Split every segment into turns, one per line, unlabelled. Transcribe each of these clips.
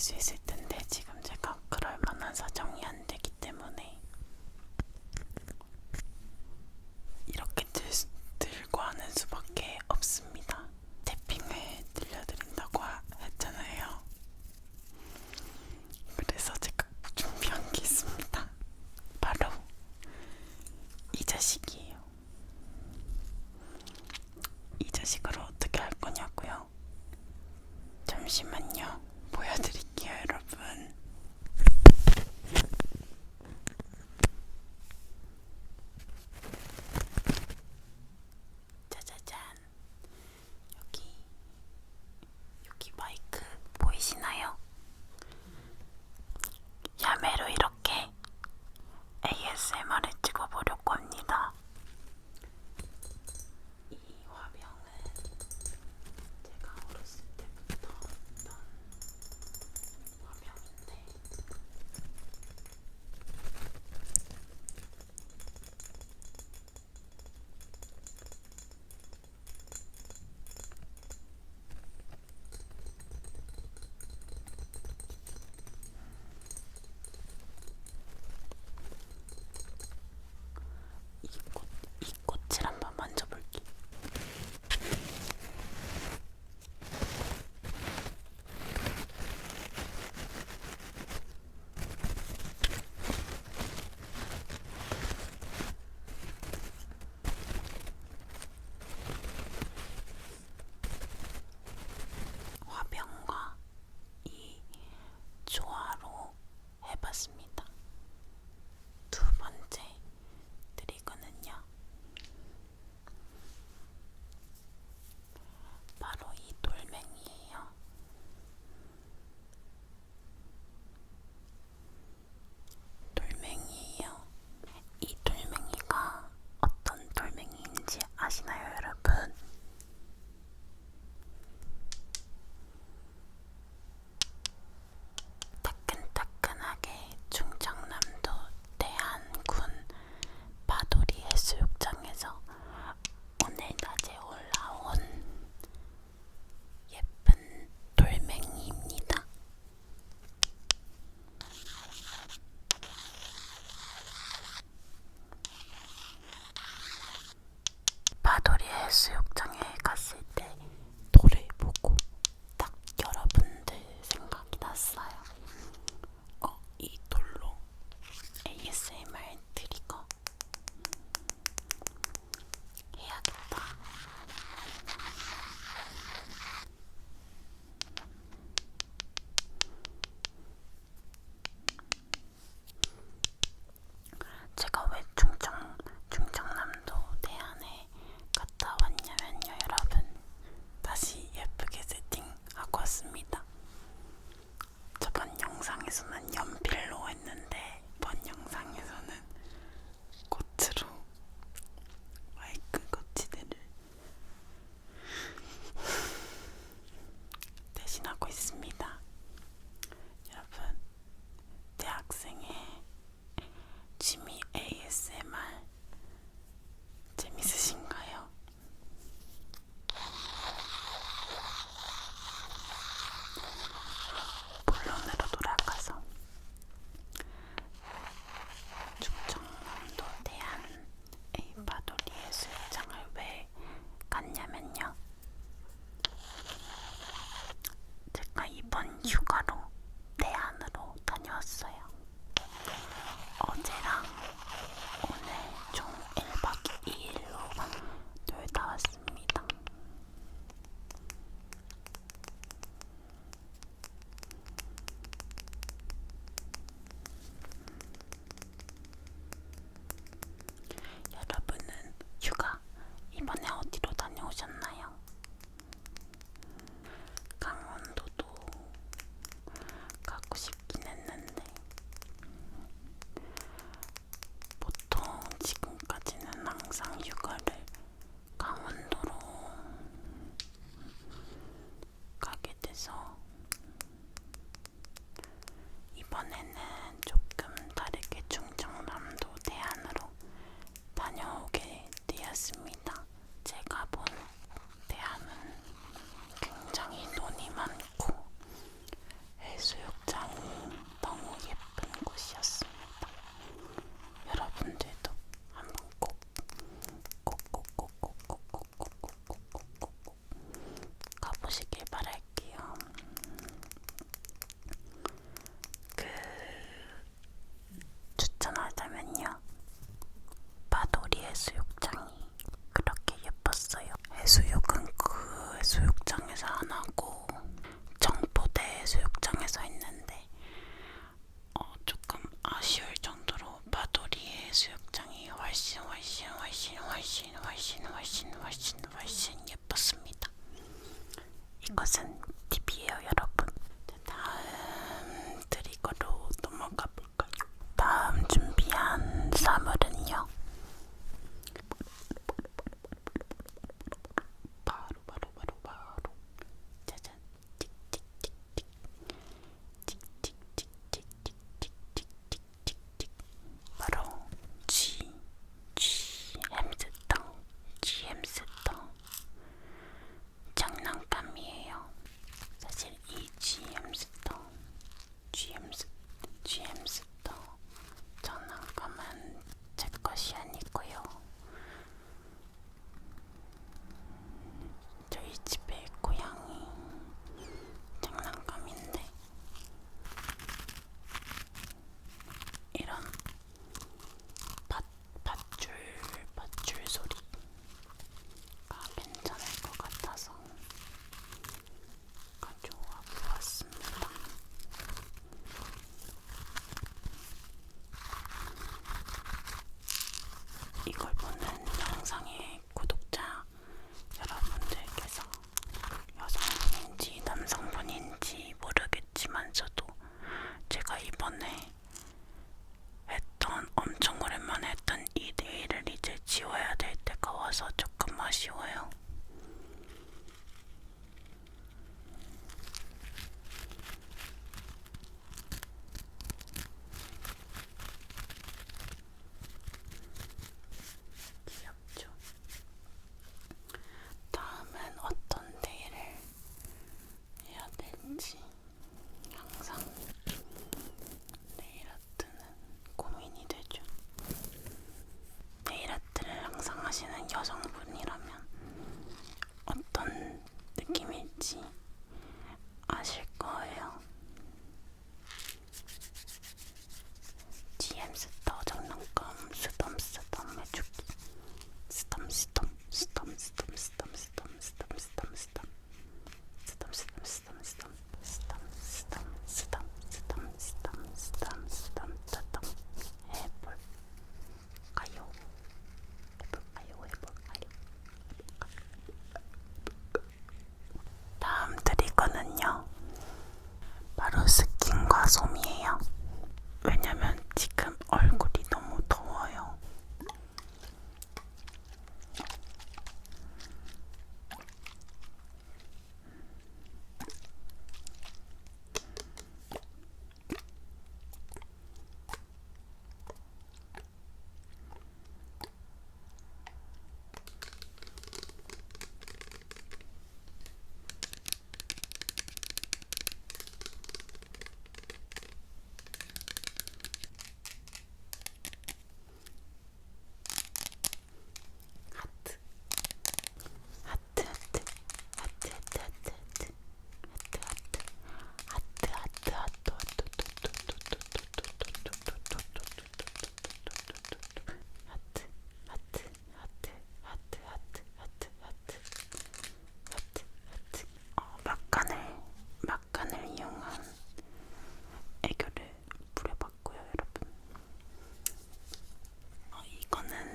수 있을 텐데 지금 제가 그럴 만한 사정이 안 되기 때문에 이렇게 들, 들고 하는 수밖에 없습니다. 태핑을 들려드린다고 했잖아요. 그래서 제가 준비한 게 있습니다. 바로 이 자식이에요. 이 자식으로 어떻게 할 거냐고요? 잠시만요. 보여드릴게요. 分。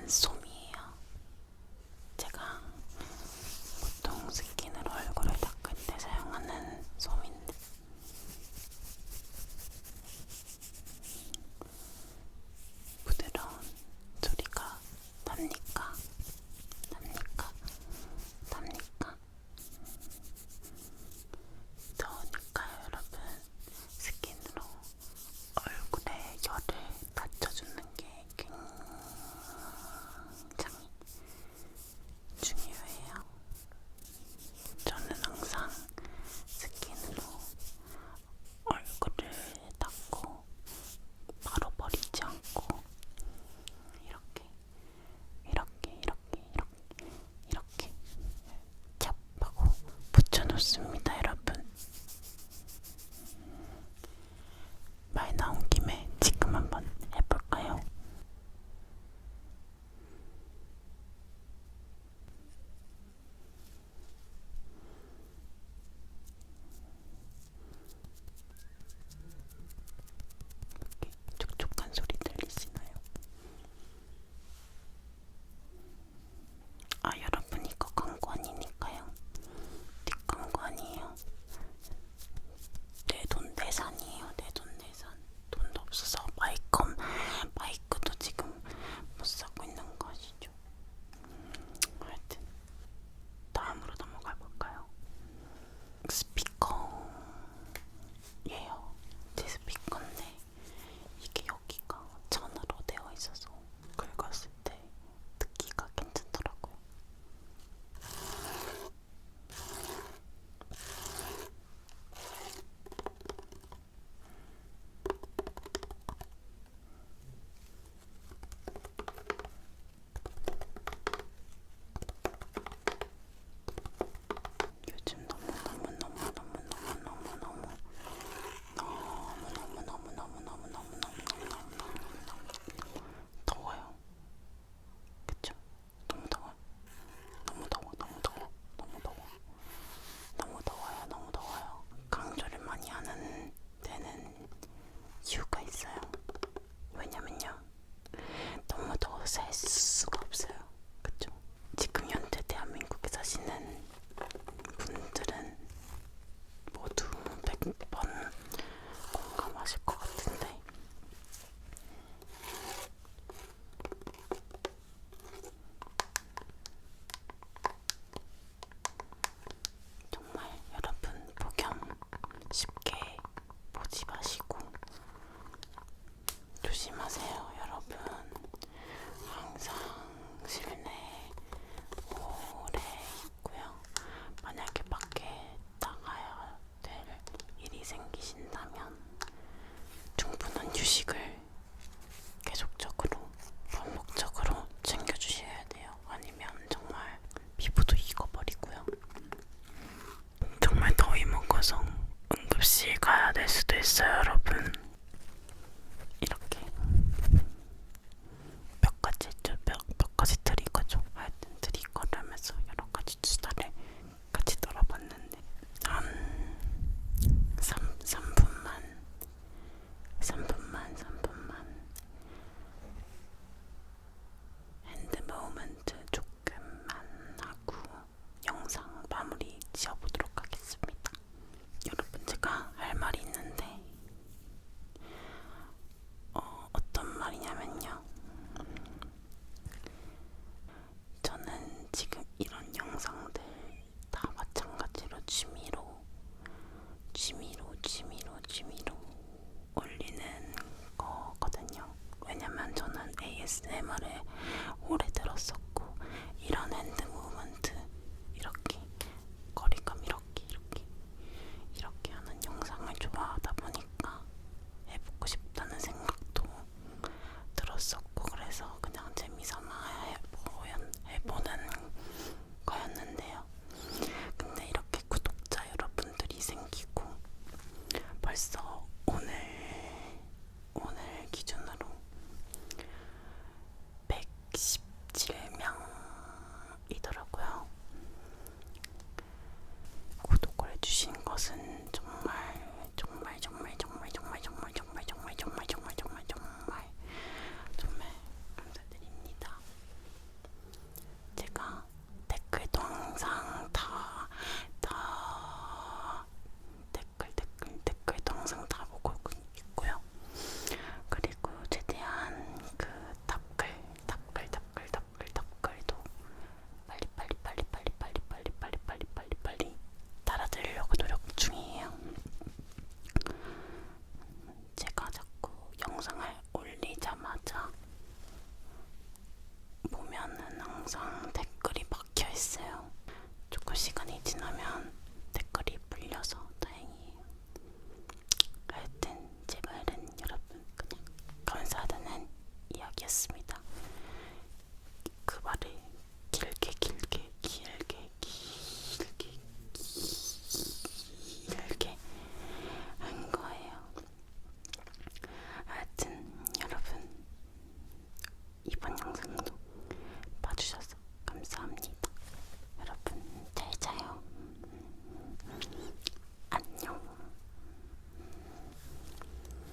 son ですね、まる。